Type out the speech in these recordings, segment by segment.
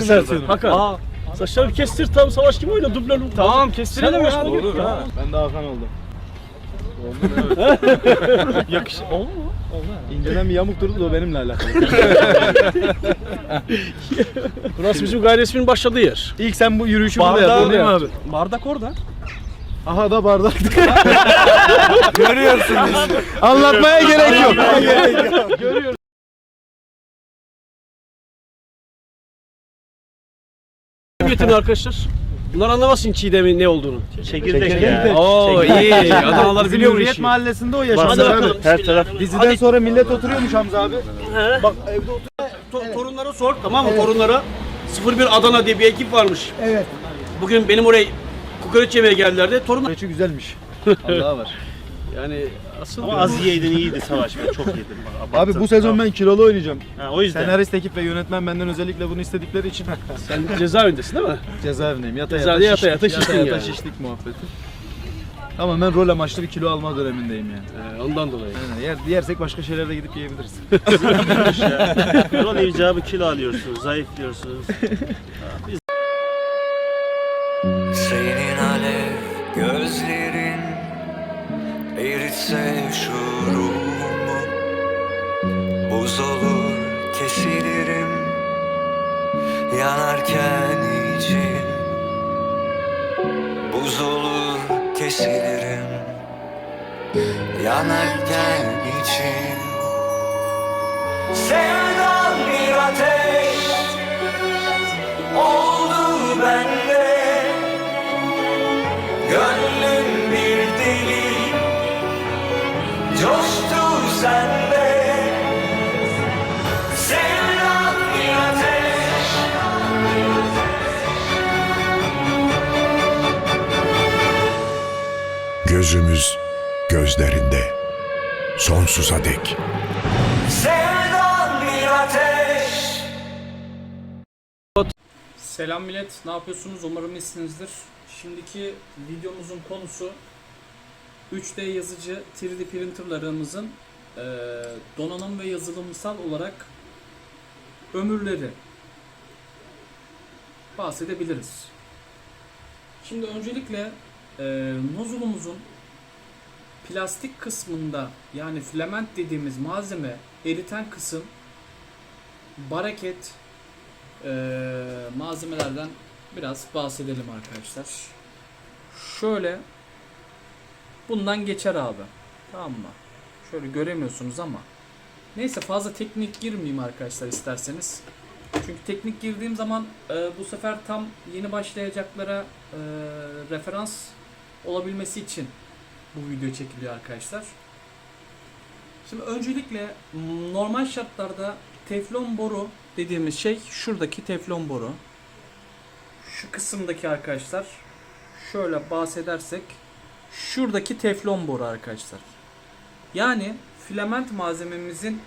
kestir versiyonu. Hakan. Aa, Saçları kestir tam savaş gibi oyna dublör. tamam kestirelim ya. Olur ha. Ben de Hakan oldum. Yakış. Oldu mu? İnceden bir yamuk durdu da o benimle alakalı. Burası bizim gayri resmin başladığı yer. İlk sen bu yürüyüşü burada yaptın değil mi abi? Bardak orada. Aha da bardak. Görüyorsunuz. Anlatmaya gerek yok. Görüyorsunuz. Getirin arkadaşlar. Bunlar anlamasın çiğdemin ne olduğunu. Çekirdek, Çekirdek. ya. Oo iyi. Adanalar Bizim biliyor bu Hürriyet işi. mahallesinde o Hadi yaşandı. bakalım. Her taraf Diziden sonra millet oturuyormuş Hamza abi. Bak evde otur. To- torunlara sor tamam mı torunlara? 01 Adana diye bir ekip varmış. Evet. Bugün benim oraya kokoreç yemeye geldiler de torunlar. Reçi güzelmiş. Allah'a var. Yani asıl ama az yiyeydin iyiydi savaş. Ben çok yedim. Bak, Abi bu sezon ben kilolu oynayacağım. Ha, o yüzden. Senarist ekip ve yönetmen benden özellikle bunu istedikleri için sen cezaevindesin değil mi? cezaevindeyim. Yata Cezaevinde yata, yata şiştik, yata yata, şiştin yata yani. şiştik muhabbeti. Ama ben rol amaçlı bir kilo alma dönemindeyim yani. Ee, ondan dolayı. Aynen. Yer, yersek başka şeylere de gidip yiyebiliriz. Rol icabı kilo alıyorsunuz, zayıflıyorsunuz. Senin alev gözlerin eritse şu ruhumu Buz olur kesilirim. Yanarken için Buz olur kesilirim. Yanarken için Sevdan bir ateş oldu bende. Gönlüm Coştu sende Sevdan bir ateş Gözümüz gözlerinde. Sonsuza dek. Sevdan bir ateş Selam millet, ne yapıyorsunuz? Umarım iyisinizdir. Şimdiki videomuzun konusu 3D yazıcı 3D printerlarımızın eee, donanım ve yazılımsal olarak ömürleri bahsedebiliriz. Şimdi öncelikle eee nozulumuzun plastik kısmında yani filament dediğimiz malzeme eriten kısım baraket eee, malzemelerden biraz bahsedelim arkadaşlar. Şöyle bundan geçer abi. Tamam mı? Şöyle göremiyorsunuz ama. Neyse fazla teknik girmeyeyim arkadaşlar isterseniz. Çünkü teknik girdiğim zaman e, bu sefer tam yeni başlayacaklara e, referans olabilmesi için bu video çekiliyor arkadaşlar. Şimdi öncelikle normal şartlarda teflon boru dediğimiz şey şuradaki teflon boru. Şu kısımdaki arkadaşlar şöyle bahsedersek şuradaki teflon boru arkadaşlar. Yani filament malzememizin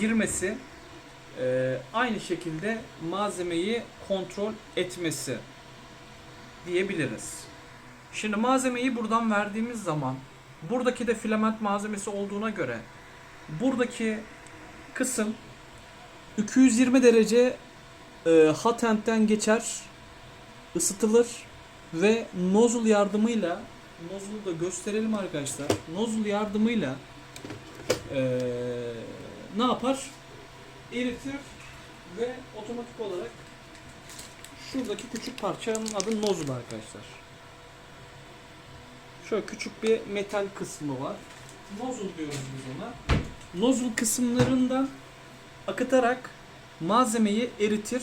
girmesi e, aynı şekilde malzemeyi kontrol etmesi diyebiliriz. Şimdi malzemeyi buradan verdiğimiz zaman buradaki de filament malzemesi olduğuna göre buradaki kısım 220 derece e, hot geçer, ısıtılır ve nozzle yardımıyla nozzle'u da gösterelim arkadaşlar. Nozzle yardımıyla e, ne yapar? Eritir ve otomatik olarak şuradaki küçük parçanın adı nozzle arkadaşlar. Şöyle küçük bir metal kısmı var. Nozzle diyoruz biz ona. Nozzle kısımlarında akıtarak malzemeyi eritir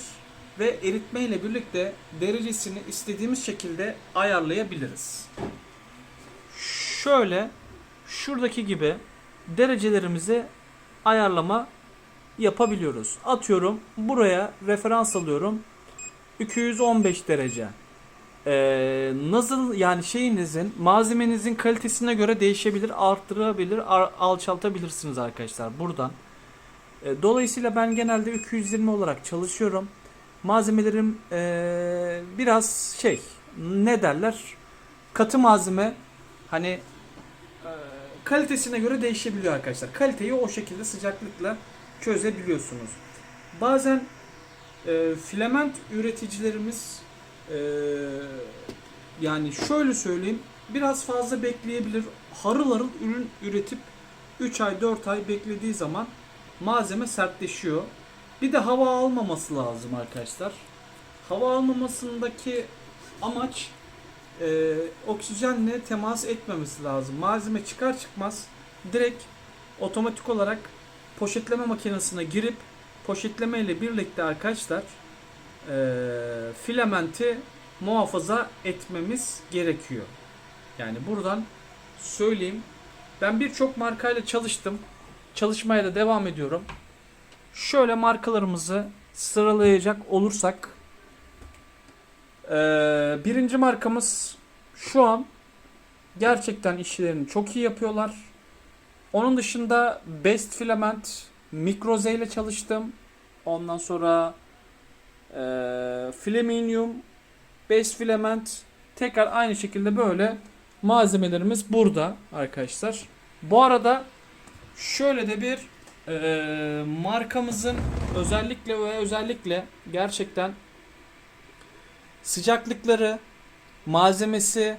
ve eritme birlikte derecesini istediğimiz şekilde ayarlayabiliriz. Şöyle şuradaki gibi derecelerimizi ayarlama yapabiliyoruz. Atıyorum buraya referans alıyorum. 215 derece. Ee, nasıl yani şeyinizin malzemenizin kalitesine göre değişebilir, arttırabilir, ar- alçaltabilirsiniz arkadaşlar buradan. E, Dolayısıyla ben genelde 220 olarak çalışıyorum. Malzemelerim e, biraz şey ne derler katı malzeme hani e, kalitesine göre değişebiliyor arkadaşlar. Kaliteyi o şekilde sıcaklıkla çözebiliyorsunuz. Bazen e, filament üreticilerimiz e, yani şöyle söyleyeyim biraz fazla bekleyebilir. Harıl harıl ürün üretip 3 ay 4 ay beklediği zaman malzeme sertleşiyor. Bir de hava almaması lazım arkadaşlar. Hava almamasındaki amaç e, oksijenle temas etmemesi lazım. Malzeme çıkar çıkmaz direkt otomatik olarak poşetleme makinesine girip poşetleme ile birlikte arkadaşlar e, filamenti muhafaza etmemiz gerekiyor. Yani buradan söyleyeyim. Ben birçok markayla çalıştım. Çalışmaya da devam ediyorum. Şöyle markalarımızı sıralayacak olursak e, birinci markamız şu an gerçekten işlerini çok iyi yapıyorlar. Onun dışında Best Filament Mikroze ile çalıştım. Ondan sonra e, Flaminium Best Filament tekrar aynı şekilde böyle malzemelerimiz burada arkadaşlar. Bu arada şöyle de bir e, markamızın özellikle ve özellikle gerçekten sıcaklıkları, malzemesi,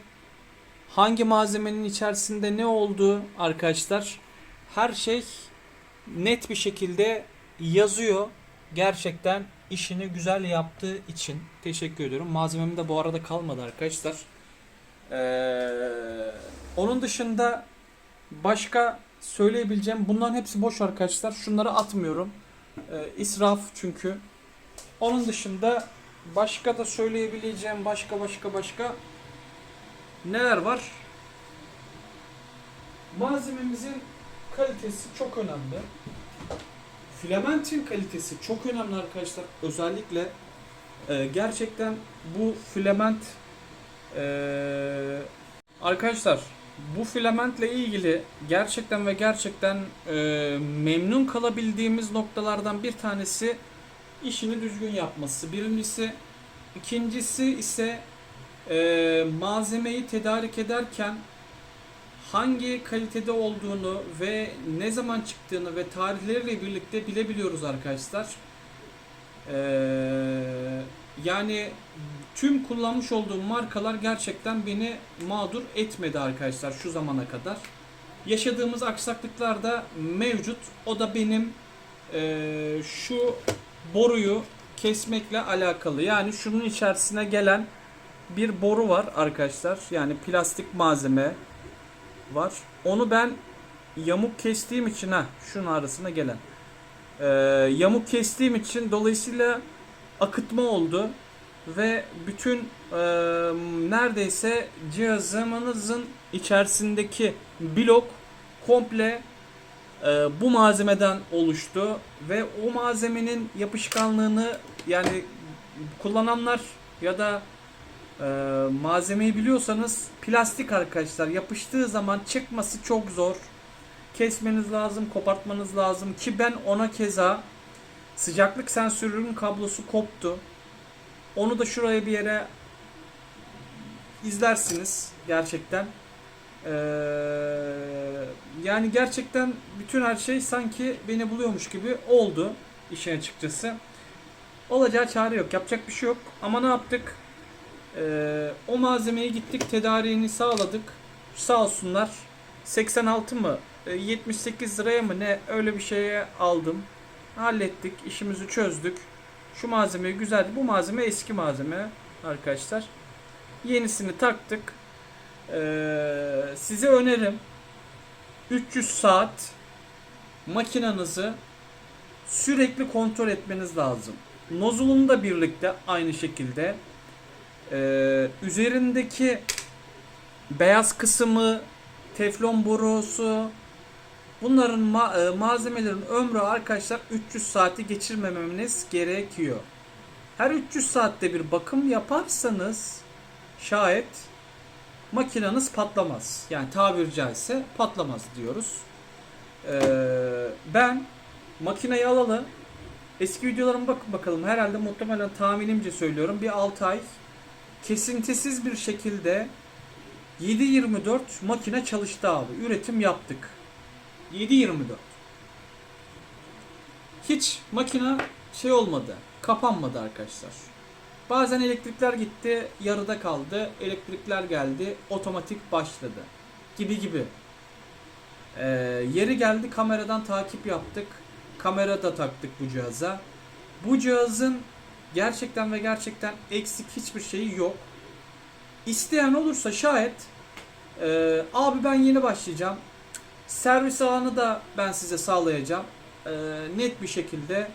hangi malzemenin içerisinde ne olduğu arkadaşlar her şey net bir şekilde yazıyor. Gerçekten işini güzel yaptığı için teşekkür ediyorum. Malzemem de bu arada kalmadı arkadaşlar. Ee, onun dışında başka söyleyebileceğim bunların hepsi boş arkadaşlar. Şunları atmıyorum. Ee, israf çünkü. Onun dışında başka da söyleyebileceğim başka başka başka neler var? Malzememizin kalitesi çok önemli. Filamentin kalitesi çok önemli arkadaşlar. Özellikle e, gerçekten bu filament e, arkadaşlar bu filamentle ilgili gerçekten ve gerçekten e, memnun kalabildiğimiz noktalardan bir tanesi işini düzgün yapması. Birincisi, ikincisi ise e, malzemeyi tedarik ederken hangi kalitede olduğunu ve ne zaman çıktığını ve tarihleriyle birlikte bilebiliyoruz arkadaşlar. Ee, yani tüm kullanmış olduğum markalar gerçekten beni mağdur etmedi arkadaşlar şu zamana kadar. Yaşadığımız aksaklıklar da mevcut. O da benim ee, şu boruyu kesmekle alakalı. Yani şunun içerisine gelen bir boru var arkadaşlar. Yani plastik malzeme var. Onu ben yamuk kestiğim için ha şunun arasına gelen. Ee, yamuk kestiğim için dolayısıyla akıtma oldu ve bütün e, neredeyse cihazımızın içerisindeki blok komple e, bu malzemeden oluştu ve o malzemenin yapışkanlığını yani kullananlar ya da e, malzemeyi biliyorsanız plastik arkadaşlar yapıştığı zaman çıkması çok zor. Kesmeniz lazım, kopartmanız lazım ki ben ona keza sıcaklık sensörünün kablosu koptu. Onu da şuraya bir yere izlersiniz gerçekten. Ee, yani gerçekten bütün her şey sanki beni buluyormuş gibi oldu işin açıkçası. Olacağı çare yok. Yapacak bir şey yok. Ama ne yaptık? Ee, o malzemeyi gittik tedariğini sağladık. Sağ olsunlar. 86 mı? e, 78 liraya mı ne öyle bir şeye aldım. Hallettik. işimizi çözdük. Şu malzemeyi güzeldi. Bu malzeme eski malzeme arkadaşlar. Yenisini taktık. Ee, size önerim 300 saat makinanızı sürekli kontrol etmeniz lazım. Nozulunu da birlikte aynı şekilde ee, üzerindeki beyaz kısmı, teflon borusu, bunların ma- e, malzemelerin ömrü arkadaşlar 300 saati geçirmemeniz gerekiyor. Her 300 saatte bir bakım yaparsanız şayet makinanız patlamaz. Yani tabiri caizse patlamaz diyoruz. Ee, ben makineyi alalı eski videolarıma bakın bakalım. Herhalde muhtemelen tahminimce söylüyorum. Bir 6 ay kesintisiz bir şekilde 7-24 makine çalıştı abi. Üretim yaptık. 7-24. Hiç makine şey olmadı. kapanmadı arkadaşlar. Bazen elektrikler gitti, yarıda kaldı. Elektrikler geldi, otomatik başladı. Gibi gibi. Ee, yeri geldi kameradan takip yaptık. Kamera da taktık bu cihaza. Bu cihazın gerçekten ve gerçekten eksik hiçbir şeyi yok. İsteyen olursa şayet e, abi ben yeni başlayacağım. Servis alanı da ben size sağlayacağım. E, net bir şekilde.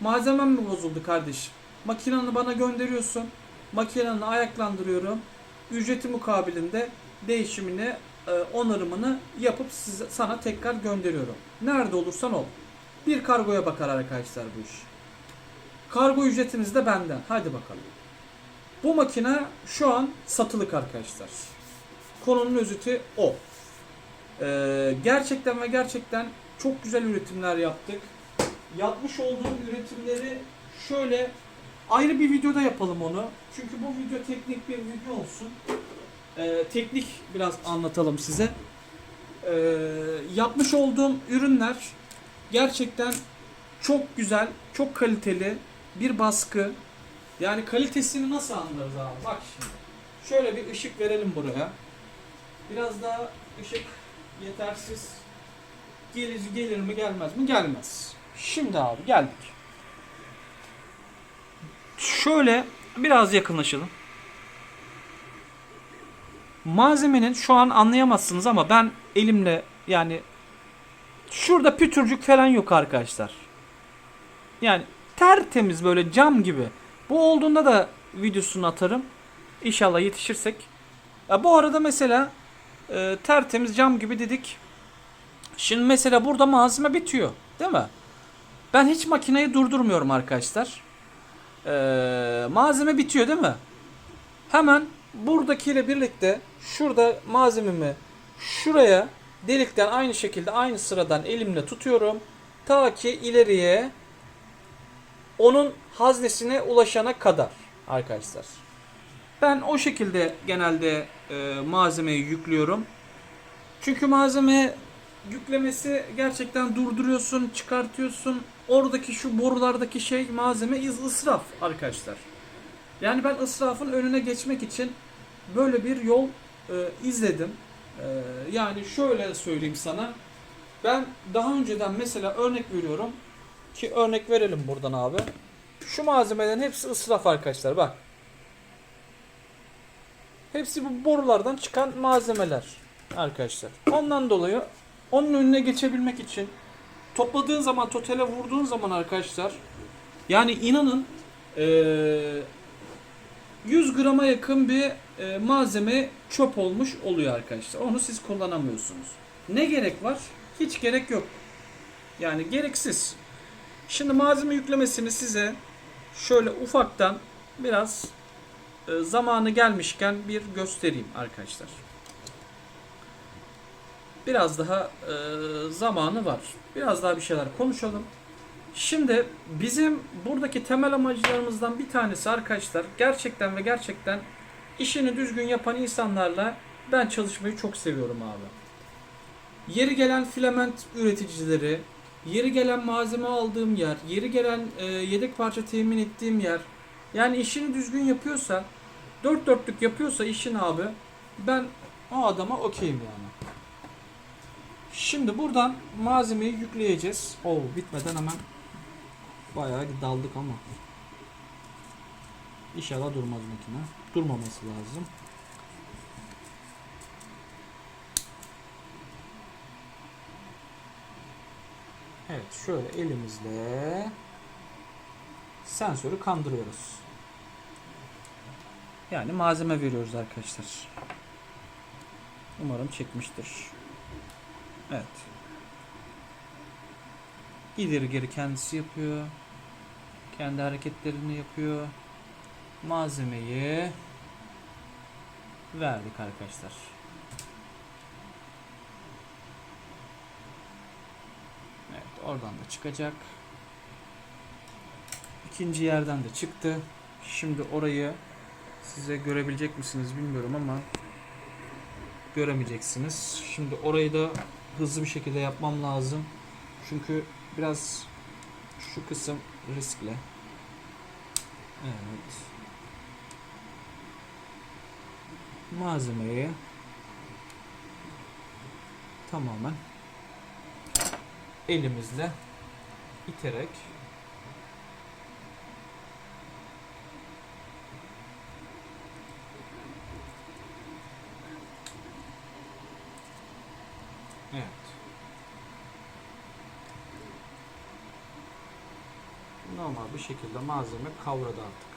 Malzemem mi bozuldu kardeşim? Makinanı bana gönderiyorsun. Makinanı ayaklandırıyorum. Ücreti mukabilinde değişimini, e, onarımını yapıp size, sana tekrar gönderiyorum. Nerede olursan ol. Bir kargoya bakar arkadaşlar bu iş. Kargo ücretiniz de benden. Hadi bakalım. Bu makine şu an satılık arkadaşlar. Konunun özeti o. Ee, gerçekten ve gerçekten çok güzel üretimler yaptık. Yapmış olduğum üretimleri şöyle ayrı bir videoda yapalım onu. Çünkü bu video teknik bir video olsun. Ee, teknik biraz anlatalım size. Ee, yapmış olduğum ürünler gerçekten çok güzel, çok kaliteli bir baskı. Yani kalitesini nasıl anlarız abi? Bak şimdi. Şöyle bir ışık verelim buraya. Biraz daha ışık yetersiz. Gelir, gelir mi gelmez mi? Gelmez. Şimdi abi geldik. Şöyle biraz yakınlaşalım. Malzemenin şu an anlayamazsınız ama ben elimle yani şurada pütürcük falan yok arkadaşlar. Yani tertemiz böyle cam gibi. Bu olduğunda da videosunu atarım. İnşallah yetişirsek. Ya bu arada mesela e, tertemiz cam gibi dedik. Şimdi mesela burada malzeme bitiyor. Değil mi? Ben hiç makineyi durdurmuyorum arkadaşlar. E, malzeme bitiyor değil mi? Hemen buradakiyle birlikte şurada malzememi şuraya delikten aynı şekilde aynı sıradan elimle tutuyorum. Ta ki ileriye onun haznesine ulaşana kadar arkadaşlar. Ben o şekilde genelde e, malzemeyi yüklüyorum. Çünkü malzeme yüklemesi gerçekten durduruyorsun, çıkartıyorsun. Oradaki şu borulardaki şey malzeme iz ısraf arkadaşlar. Yani ben ısrafın önüne geçmek için böyle bir yol e, izledim. E, yani şöyle söyleyeyim sana. Ben daha önceden mesela örnek veriyorum ki örnek verelim buradan abi. Şu malzemelerin hepsi ısraf arkadaşlar bak. Hepsi bu borulardan çıkan malzemeler arkadaşlar. Ondan dolayı onun önüne geçebilmek için topladığın zaman totale vurduğun zaman arkadaşlar yani inanın eee 100 grama yakın bir e, malzeme çöp olmuş oluyor arkadaşlar. Onu siz kullanamıyorsunuz. Ne gerek var? Hiç gerek yok. Yani gereksiz. Şimdi malzeme yüklemesini size şöyle ufaktan biraz e, zamanı gelmişken bir göstereyim arkadaşlar. Biraz daha e, zamanı var. Biraz daha bir şeyler konuşalım. Şimdi bizim buradaki temel amaclarımızdan bir tanesi arkadaşlar gerçekten ve gerçekten işini düzgün yapan insanlarla ben çalışmayı çok seviyorum abi. Yeri gelen filament üreticileri, yeri gelen malzeme aldığım yer, yeri gelen e, yedek parça temin ettiğim yer. Yani işini düzgün yapıyorsa, dört dörtlük yapıyorsa işin abi ben o adama okeyim yani. Şimdi buradan malzemeyi yükleyeceğiz. Oo bitmeden hemen bayağı daldık ama. İnşallah durmaz makine. Durmaması lazım. Evet şöyle elimizle sensörü kandırıyoruz. Yani malzeme veriyoruz arkadaşlar. Umarım çekmiştir. Evet. İleri geri kendisi yapıyor. Kendi hareketlerini yapıyor. Malzemeyi verdik arkadaşlar. Evet oradan da çıkacak. İkinci yerden de çıktı. Şimdi orayı size görebilecek misiniz bilmiyorum ama göremeyeceksiniz. Şimdi orayı da hızlı bir şekilde yapmam lazım. Çünkü biraz şu kısım riskli. Evet. Malzemeyi tamamen elimizle iterek Evet. Normal bir şekilde malzeme kavradı artık.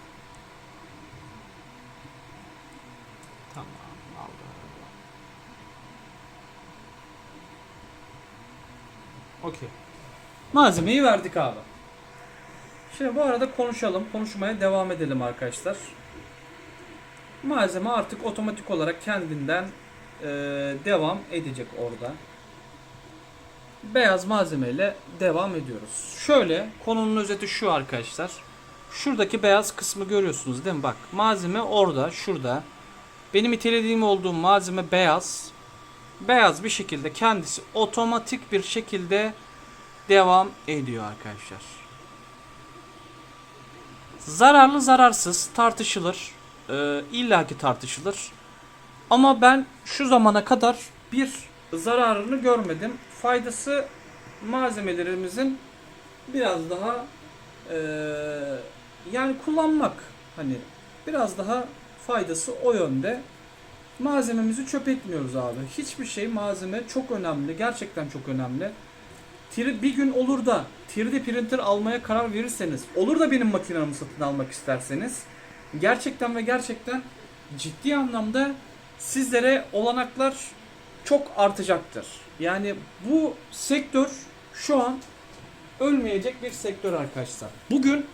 Tamam aldı. Okey. Malzemeyi verdik abi. Şimdi bu arada konuşalım. Konuşmaya devam edelim arkadaşlar. Malzeme artık otomatik olarak kendinden eee, devam edecek orada. Beyaz malzemeyle devam ediyoruz. Şöyle konunun özeti şu arkadaşlar. Şuradaki beyaz kısmı görüyorsunuz değil mi? Bak malzeme orada, şurada. Benim itelediğim olduğum malzeme beyaz. Beyaz bir şekilde kendisi otomatik bir şekilde devam ediyor arkadaşlar. Zararlı zararsız tartışılır. Ee, illaki tartışılır. Ama ben şu zamana kadar bir zararını görmedim. Faydası malzemelerimizin biraz daha eee, yani kullanmak hani biraz daha faydası o yönde. Malzememizi çöp etmiyoruz abi. Hiçbir şey malzeme çok önemli. Gerçekten çok önemli. Bir gün olur da 3D printer almaya karar verirseniz, olur da benim makinamı satın almak isterseniz gerçekten ve gerçekten ciddi anlamda sizlere olanaklar çok artacaktır. Yani bu sektör şu an ölmeyecek bir sektör arkadaşlar. Bugün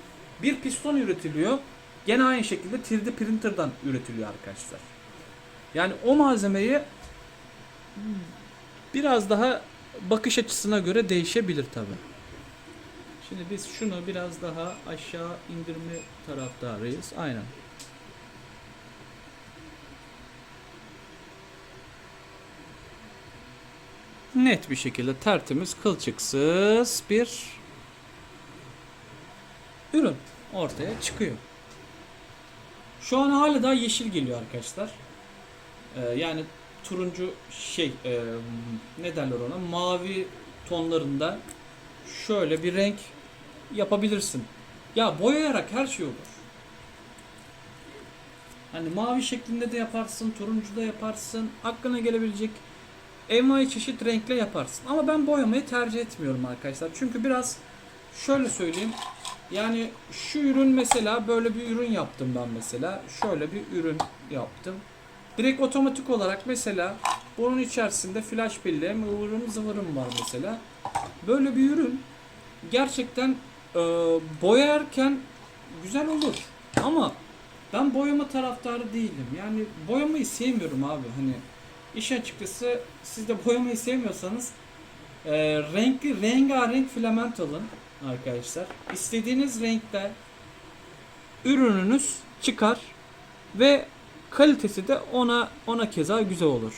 bir piston üretiliyor. Gene aynı şekilde 3D printer'dan üretiliyor arkadaşlar. Yani o malzemeyi biraz daha bakış açısına göre değişebilir tabi. Şimdi biz şunu biraz daha aşağı indirme taraftarıyız. Aynen. Net bir şekilde tertemiz kılçıksız bir ürün ortaya çıkıyor. Şu an hala daha yeşil geliyor arkadaşlar. Ee, yani turuncu şey e, ne derler ona mavi tonlarında şöyle bir renk yapabilirsin. Ya boyayarak her şey olur. Hani mavi şeklinde de yaparsın, turuncu da yaparsın. Aklına gelebilecek envai çeşit renkle yaparsın. Ama ben boyamayı tercih etmiyorum arkadaşlar. Çünkü biraz şöyle söyleyeyim. Yani şu ürün mesela böyle bir ürün yaptım ben mesela. Şöyle bir ürün yaptım. Direkt otomatik olarak mesela bunun içerisinde flash belleğim, ıvırım zıvırım var mesela. Böyle bir ürün gerçekten e, boyarken güzel olur. Ama ben boyama taraftarı değilim. Yani boyamayı sevmiyorum abi. Hani İş açıkçası siz de boyamayı sevmiyorsanız e, renkli rengarenk filament alın arkadaşlar. İstediğiniz renkte ürününüz çıkar ve kalitesi de ona ona keza güzel olur.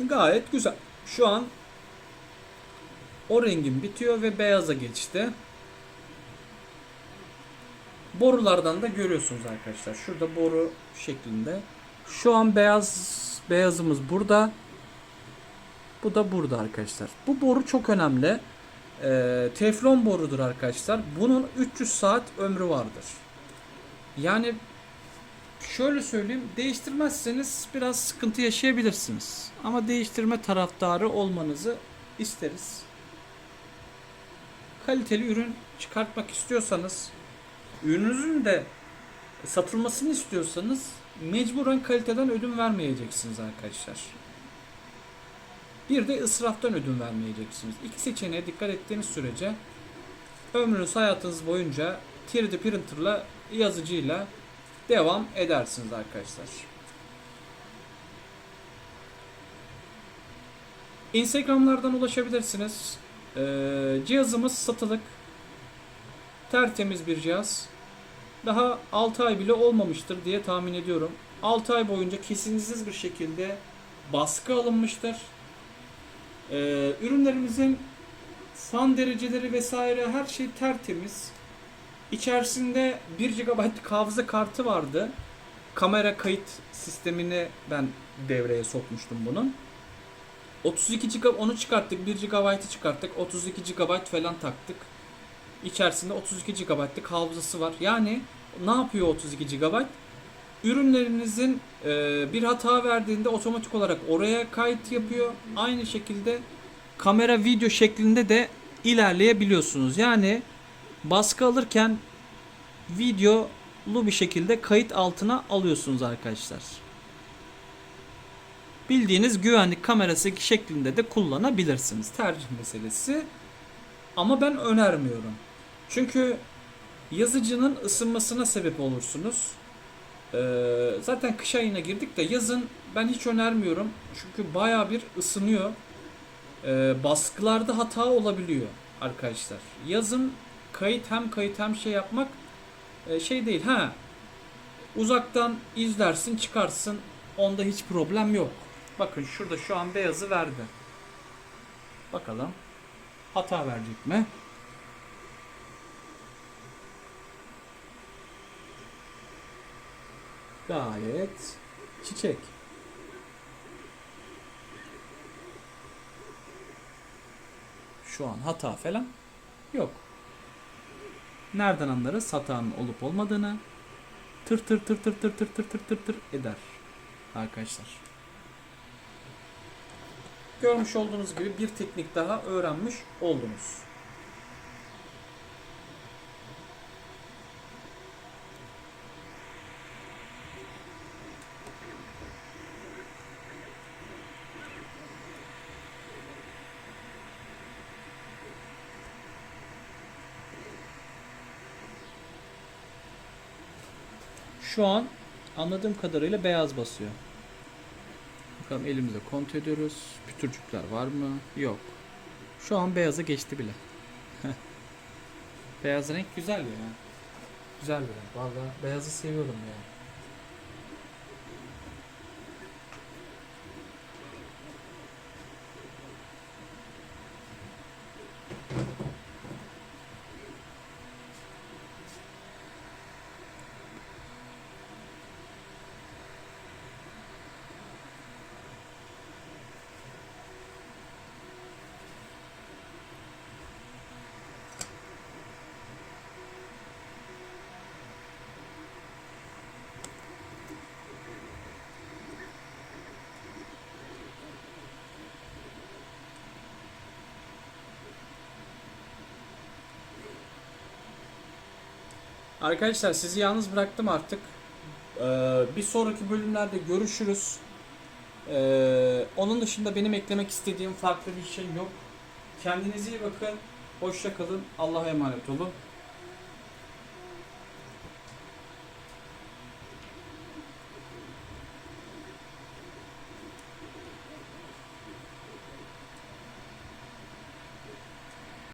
Gayet güzel. Şu an o rengim bitiyor ve beyaza geçti. Borulardan da görüyorsunuz arkadaşlar. Şurada boru şeklinde. Şu an beyaz beyazımız burada. Bu da burada arkadaşlar. Bu boru çok önemli. Ee, teflon borudur arkadaşlar. Bunun 300 saat ömrü vardır. Yani şöyle söyleyeyim. Değiştirmezseniz biraz sıkıntı yaşayabilirsiniz. Ama değiştirme taraftarı olmanızı isteriz. Kaliteli ürün çıkartmak istiyorsanız ürününüzün de satılmasını istiyorsanız mecburen kaliteden ödün vermeyeceksiniz arkadaşlar. Bir de ısraftan ödün vermeyeceksiniz. İki seçeneğe dikkat ettiğiniz sürece ömrünüz hayatınız boyunca 3D printerla yazıcıyla devam edersiniz arkadaşlar. Instagram'lardan ulaşabilirsiniz. Ee, cihazımız satılık. Tertemiz bir cihaz. Daha 6 ay bile olmamıştır diye tahmin ediyorum. 6 ay boyunca kesintisiz bir şekilde baskı alınmıştır. Ee, ürünlerimizin fan dereceleri vesaire her şey tertemiz. İçerisinde 1 GB hafıza kartı vardı. Kamera kayıt sistemini ben devreye sokmuştum bunun. 32 GB onu çıkarttık, 1 GB'ı çıkarttık, 32 GB falan taktık. İçerisinde 32 GB'lık hafızası var. Yani ne yapıyor 32 GB? Ürünlerinizin e, bir hata verdiğinde otomatik olarak oraya kayıt yapıyor. Aynı şekilde kamera video şeklinde de ilerleyebiliyorsunuz. Yani baskı alırken videolu bir şekilde kayıt altına alıyorsunuz arkadaşlar. Bildiğiniz güvenlik kamerası şeklinde de kullanabilirsiniz. Tercih meselesi. Ama ben önermiyorum. Çünkü yazıcının ısınmasına sebep olursunuz. Ee, zaten kış ayına girdik de yazın ben hiç önermiyorum. Çünkü baya bir ısınıyor. Ee, baskılarda hata olabiliyor arkadaşlar. Yazın kayıt hem kayıt hem şey yapmak e, şey değil. Ha uzaktan izlersin çıkarsın onda hiç problem yok. Bakın şurada şu an beyazı verdi. Bakalım hata verecek mi? Gayet çiçek. Şu an hata falan yok. Nereden anlarız hatanın olup olmadığını? Tır tır tır tır tır tır tır tır tır tır eder arkadaşlar. Görmüş olduğunuz gibi bir teknik daha öğrenmiş oldunuz. Şu an anladığım kadarıyla beyaz basıyor. Bakalım elimize kontrol ediyoruz. Pütürcükler var mı? Yok. Şu an beyaza geçti bile. Beyaz renk güzel ya. Güzel bir renk. Valla beyazı seviyorum ya. Arkadaşlar sizi yalnız bıraktım artık. Ee, bir sonraki bölümlerde görüşürüz. Ee, onun dışında benim eklemek istediğim farklı bir şey yok. Kendinize iyi bakın. Hoşça kalın. Allah'a emanet olun.